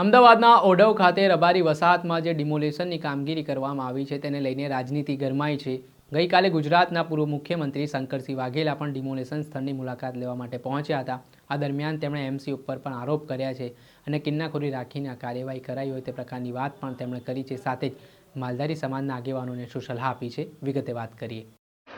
અમદાવાદના ઓઢવ ખાતે રબારી વસાહતમાં જે ડિમોલેશનની કામગીરી કરવામાં આવી છે તેને લઈને રાજનીતિ ગરમાઈ છે. ગઈકાલે ગુજરાતના પૂર્વ મુખ્યમંત્રી શંકરસિંહ વાઘેલા પણ ડિમોલેશન સ્થળની મુલાકાત લેવા માટે પહોંચ્યા હતા. આ દરમિયાન તેમણે એમસી ઉપર પણ આરોપ કર્યા છે અને કિન્નાખોરી રાખીને આ કાર્યવાહી કરાઈ હોય તે પ્રકારની વાત પણ તેમણે કરી છે. સાથે જ માલધારી સમાજના આગેવાનોને શું સલાહ આપી છે? વિગતે વાત કરીએ.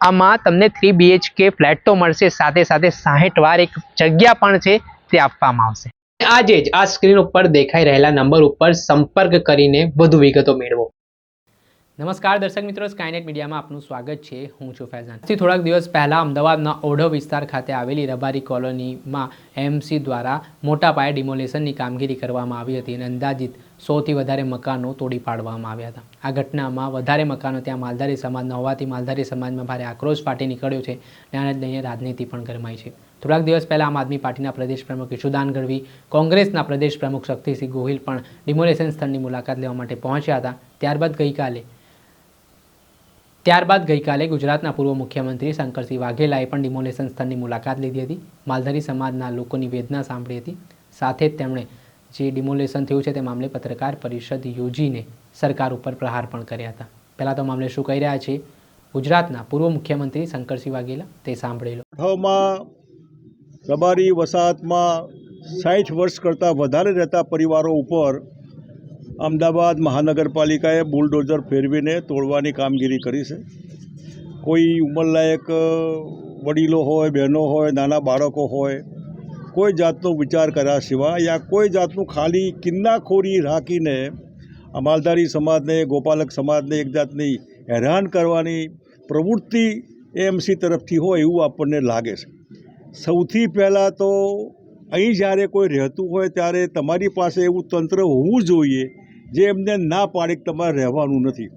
આમાં તમને થ્રી બીએચકે ફ્લેટ તો મળશે, સાથે સાથે સાહીઠ વાર એક જગ્યા પણ છે, તે આપવામાં આવશે. આજે જ આ સ્ક્રીન ઉપર દેખાઈ રહેલા નંબર ઉપર સંપર્ક કરીને વધુ વિગતો મેળવો. નમસ્કાર દર્શક મિત્રો સ્કાયનેટ મીડિયામાં આપનું સ્વાગત છે. હું છું ફૈઝાન. થોડાક દિવસ પહેલાં અમદાવાદના ઓઢવ વિસ્તાર ખાતે આવેલી રબારી કોલોનીમાં એમસી દ્વારા મોટા પાયે ડિમોલેશનની કામગીરી કરવામાં આવી હતી અને અંદાજિત સોથી વધારે મકાનો તોડી પાડવામાં આવ્યા હતા. આ ઘટનામાં વધારે મકાનો ત્યાં માલધારી સમાજના હોવાથી માલધારી સમાજમાં ભારે આક્રોશ ફાટી નીકળ્યો છે અને આને લઈને રાજનીતિ પણ ગરમાઈ છે. થોડાક દિવસ પહેલાં આમ આદમી પાર્ટીના પ્રદેશ પ્રમુખ ઈશુદાન ગઢવી, કોંગ્રેસના પ્રદેશ પ્રમુખ શક્તિસિંહ ગોહિલ પણ ડિમોલેશન સ્થળની મુલાકાત લેવા માટે પહોંચ્યા હતા. ત્યારબાદ ગઈકાલે ત્યારબાદ ગઈકાલે ગુજરાતના પૂર્વ મુખ્યમંત્રી શંકરસિંહ વાઘેલાએ પણ ડિમોલેશન સ્થળની મુલાકાત લીધી હતી. માલધારી સમાજના લોકોની વેદના સાંભળી હતી. સાથે જ તેમણે જે ડિમોલેશન થયું છે તે મામલે પત્રકાર પરિષદ યોજીને સરકાર ઉપર પ્રહાર પણ કર્યા હતા. પહેલાં તો મામલે શું કહી રહ્યા છે? ગુજરાતના પૂર્વ મુખ્યમંત્રી શંકરસિંહ વાઘેલા તે સાંભળેલો. અઠાવમાં રબારી વસાહતમાં સાઠ વર્ષ કરતાં વધારે રહેતા પરિવારો ઉપર અમદાવાદ મહાનગરપાલિકાએ બુલડોઝર ફેરવીને તોડવાની કામગીરી કરી છે. કોઈ ઉંમરલાયક વડીલો હોય, બહેનો હોય, નાના બાળકો હોય કોઈ જાતનો વિચાર કર્યા સિવાય યા કોઈ જાતનું ખાલી કિન્નાખોરી રાખીને માલધારી સમાજને, ગોપાલક સમાજને એક જાતની હેરાન કરવાની પ્રવૃત્તિ એમસી તરફથી હોય એવું આપણને લાગે છે. સૌથી પહેલાં તો અહીં જ્યારે કોઈ રહેતું હોય ત્યારે તમારી પાસે એવું તંત્ર હોવું જોઈએ જે એમને ના પાડે તમારે રહેવાનું નથી.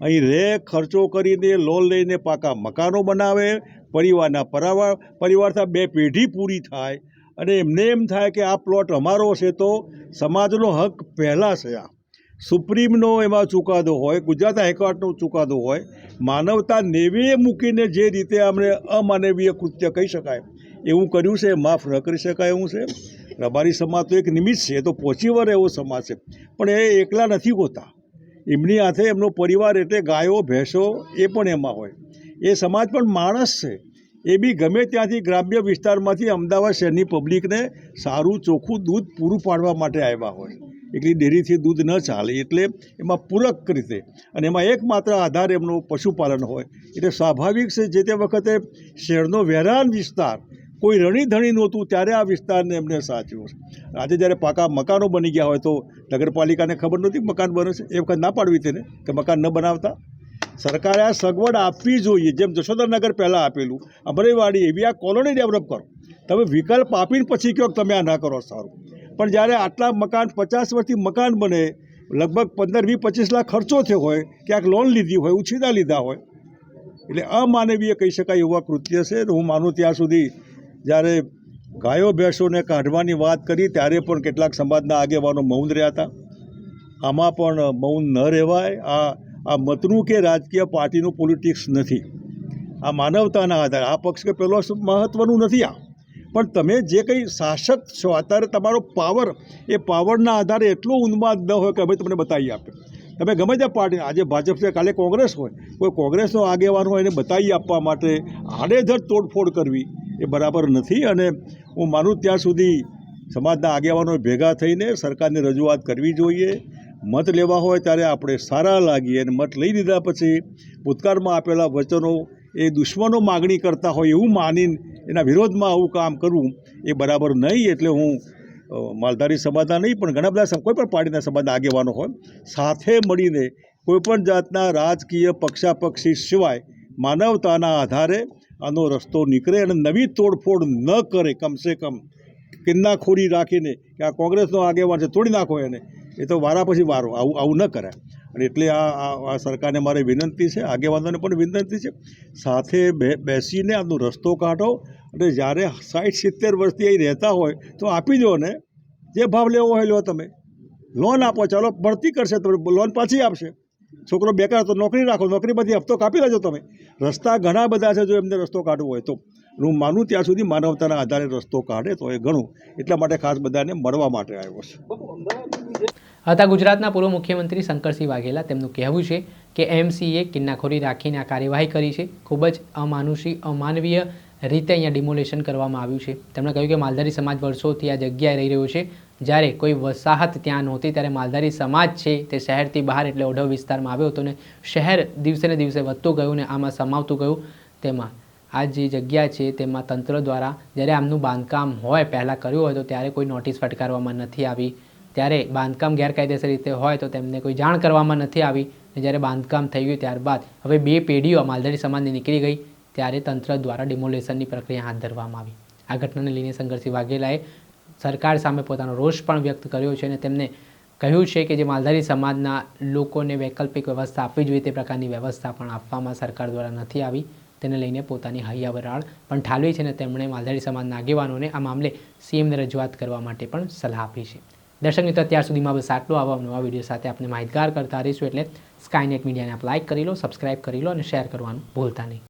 અહીં રહે ખર્ચો કરીને લોન લઈને પાકા મકાનો બનાવે, પરિવારના પરાવાર પરિવાર સાથે બે પેઢી પૂરી થાય અને એમને એમ થાય કે આ પ્લોટ અમારો છે તો સમાજનો હક પહેલાં છે આ. સુપ્રીમનો એમાં ચુકાદો હોય, ગુજરાત હાઈકોર્ટનો ચુકાદો હોય, માનવતા નેવીએ મૂકીને જે રીતે અમને અમાનવીય કૃત્ય કહી શકાય, એવું કર્યું છે, માફ ન કરી શકાય એવું છે. રબારી સમાજ તો એક નિમિત્ત છે તો પહોંચી વળે એવો સમાજ છે. પણ એ એકલા નથી હોતા. એમની હાથે એમનો પરિવાર એટલે ગાયો, ભેંસો, એ પણ એમાં હોય. એ સમાજ પણ માણસ છે. એ બી ગમે ત્યાંથી ગ્રામ્ય વિસ્તારમાંથી અમદાવાદ શહેરની પબ્લિકને સારું ચોખ્ખું દૂધ પૂરું પાડવા માટે આવ્યા હોય. એટલી ડેરીથી દૂધ ન ચાલે એટલે એમાં પૂરક રીતે અને એમાં એકમાત્ર આધાર એમનો પશુપાલન હોય. એટલે સ્વાભાવિક છે જે તે વખતે શહેરનો વેરાન વિસ્તાર કોઈ રણીધણી નહોતું ત્યારે આ વિસ્તારને એમને સાચવ્યો છે. આજે જ્યારે પાકા મકાનો બની ગયા હોય તો નગરપાલિકાને ખબર નહોતી મકાન બને છે? એ વખત ના પાડવી તેને કે મકાન ન બનાવતા? સરકારે આ સગવડ આપવી જોઈએ. જેમ જશોદરનગર પહેલાં આપેલું, અમરેવાડી એવી આ કોલોની ડેવલપ કરો. તમે વિકલ્પ આપીને પછી કહો તમે આ ના કરો, સારું. પણ જ્યારે આટલા મકાન, પચાસ વર્ષથી મકાન બને, લગભગ પંદર, વીસ, પચીસ લાખ ખર્ચો થયો હોય, ક્યાંક લોન લીધી હોય, ઉછીના લીધા હોય. એટલે અમાનવીય કહી શકાય એવા કૃત્ય છે. હું માનું ત્યાં સુધી જ્યારે ગાયો, ભેંસોને કાઢવાની વાત કરી, ત્યારે પણ કેટલાક સમાજના આગેવાનો મૌન રહ્યા હતા. આમાં પણ મૌન ન રહેવાય. આ આ મતનું કે રાજકીય પાર્ટીનું પોલિટિક્સ નથી. આ માનવતાના આધારે, આ પક્ષ કે પેલો મહત્ત્વનું નથી આ. પણ તમે જે કંઈ શાસક છો, અત્યારે તમારો પાવર એ પાવરના આધારે એટલો ઉન્માદ ન હોય કે અમે તમને બતાવી આપે તમે ગમે તે પાર્ટી, આજે ભાજપ છે, કાલે કોંગ્રેસ હોય, કોઈ કોંગ્રેસનો આગેવાન હોય એને બતાવી આપવા માટે આડેધડ તોડફોડ કરવી એ બરાબર નથી અને હું માનું ત્યાં સુધી સમાજના આગેવાનો ભેગા થઈને સરકારને રજૂઆત કરવી જોઈએ. મત લેવા હોય ત્યારે આપણે સારા લાગીએ અને મત લઈ લીધા પછી ભૂતકાળમાં આપેલા વચનો એ દુશ્મનો માગણી કરતા હોય એવું માનીને એના વિરોધમાં આવું કામ કરવું એ બરાબર નહીં એટલે હું માલધારી સમાજના નહીં, પણ ઘણા બધા કોઈ પણ પાર્ટીના સમાજના આગેવાનો હોય, સાથે મળીને કોઈપણ જાતના રાજકીય પક્ષાપક્ષી સિવાય માનવતાના આધારે આનો રસ્તો નીકળે અને નવી તોડફોડ ન કરે, કમસે કમ કિન્નાખોરી રાખીને કે આ કોંગ્રેસનો આગેવાન છે, તોડી નાખો એને. એ તો વારા પછી વારો. આવું આવું ન કરાય. અને એટલે આ આ- સરકારને મારે વિનંતી છે, આગેવાનોને પણ વિનંતી છે, સાથે બેસીને આનો રસ્તો કાઢો અને જ્યારે સાઠ સિત્તેર વર્ષથી અહીં રહેતા હોય તો આપી દો ને. જે ભાવ લેવો હોય લો તમે. લોન આપો, ચાલો, ભરતી કરશે તમે, લોન પાછી આપશે. છોકરો બેકાર તો નોકરી રાખો નોકરીમાંથી હપ્તો કાપી લેજો તમે. રસ્તા ઘણા બધા છે જો એમને રસ્તો કાઢવો હોય તો. હું માનું ત્યાં સુધી માનવતાના આધારે રસ્તો કાઢે તો એ ઘણું. એટલા માટે ખાસ બધાને મળવા માટે આવ્યો છે. હતા ગુજરાતના પૂર્વ મુખ્યમંત્રી શંકરસિંહ વાઘેલા. તેમનું કહેવું છે કે એમસીએ કિન્નાખોરી રાખીને આ કાર્યવાહી કરી છે. ખૂબ જ અમાનુષી, અમાનવીય રીતે અહીંયા ડિમોલેશન કરવામાં આવ્યું છે. તેમણે કહ્યું કે માલધારી સમાજ વર્ષોથી આ જગ્યાએ રહી રહ્યો છે. જ્યારે કોઈ વસાહત ત્યાં નહોતી, ત્યારે માલધારી સમાજ છે તે શહેરથી બહાર એટલે ઓઢવ વિસ્તારમાં આવ્યો હતો ને શહેર દિવસે ને દિવસે વધતું ગયું ને આમાં સમાવતું ગયું. તેમાં આ જે જગ્યા છે તેમાં તંત્ર દ્વારા જ્યારે આમનું બાંધકામ હોય, પહેલાં કર્યું હોય તો ત્યારે કોઈ નોટિસ ફટકારવામાં નથી આવી. ત્યારે બાંધકામ ગેરકાયદેસર રીતે હોય તો તેમને કોઈ જાણ કરવામાં નથી આવી. અને જ્યારે બાંધકામ થઈ ગયું ત્યારબાદ હવે બે પેઢીઓ માલધારી સમાજની નીકળી ગઈ, ત્યારે તંત્ર દ્વારા ડિમોલેશનની પ્રક્રિયા હાથ ધરવામાં આવી. આ ઘટનાને લઈને સંઘર્ષી વાઘેલાએ સરકાર સામે પોતાનો રોષ પણ વ્યક્ત કર્યો છે અને તેમને કહ્યું છે કે જે માલધારી સમાજના લોકોને વૈકલ્પિક વ્યવસ્થા આપવી જોઈએ તે પ્રકારની વ્યવસ્થા પણ આપવામાં સરકાર દ્વારા નથી આવી. તેને લઈને પોતાની હૈયાવરાળ પણ ઠાલવી છે અને તેમણે માલધારી સમાજના આગેવાનોને આ મામલે સીએમને રજૂઆત કરવા માટે પણ સલાહ આપી છે. દર્શક મિત્રો, અત્યાર સુધીમાં બસ આટલું આવા નવા વીડિયો સાથે આપણે માહિતગાર કરતા રહીશું. એટલે સ્કાયનેટ મીડિયાને આપ લાઇક કરી લો સબસ્ક્રાઇબ કરી લો અને શેર કરવાનું ભૂલતા નહીં.